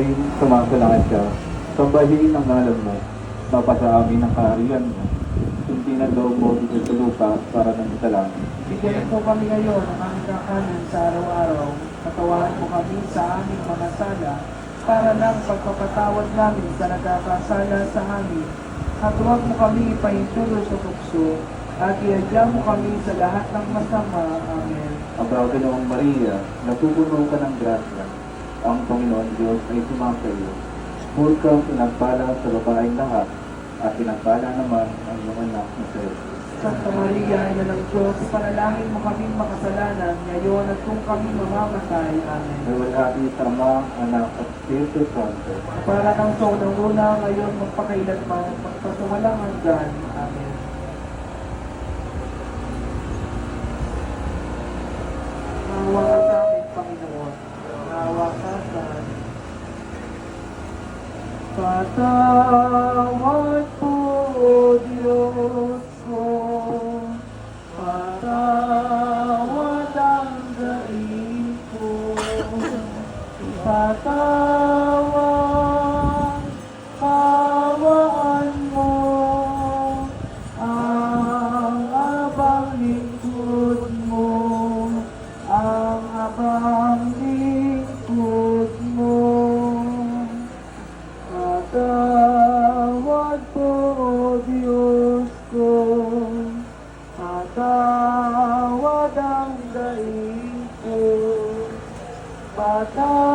kami sumasalangit ka, sambahin ang ngalan mo, mapasa amin ang kaharian mo. Hindi na daw mo dito sa lupa para ng sa langit. Bigyan po kami ngayon ng aming kakanan sa araw-araw. Patawaran mo kami sa aming mga sala para lang pagpapatawad namin sa nagkakasala sa amin. At huwag mo kami ipahintulot sa tukso at iadya mo kami sa lahat ng masama. Amen. Ang Panginoong Maria, natutuno ka ng grasya. Ang Panginoon Diyos ay sumasa iyo. Puro kang pinagpala sa babaeng lahat, at pinagpala naman ang iyong anak na sa Jesus. Santa Maria, Ina ng Diyos, panalangin mo kaming makasalanan ngayon at kung kami mamamatay. Amen. Nawalhati sa Ama, Anak at Espiritu Santo. Para kang sa unang-una ngayon magpakailanman, magpasumalang hanggan. Amen. Patawad po, Diyos ko, patawad ang daing ko. Patawad, pawaan mo ang abang lingkod mo, ang abang lingkod ก็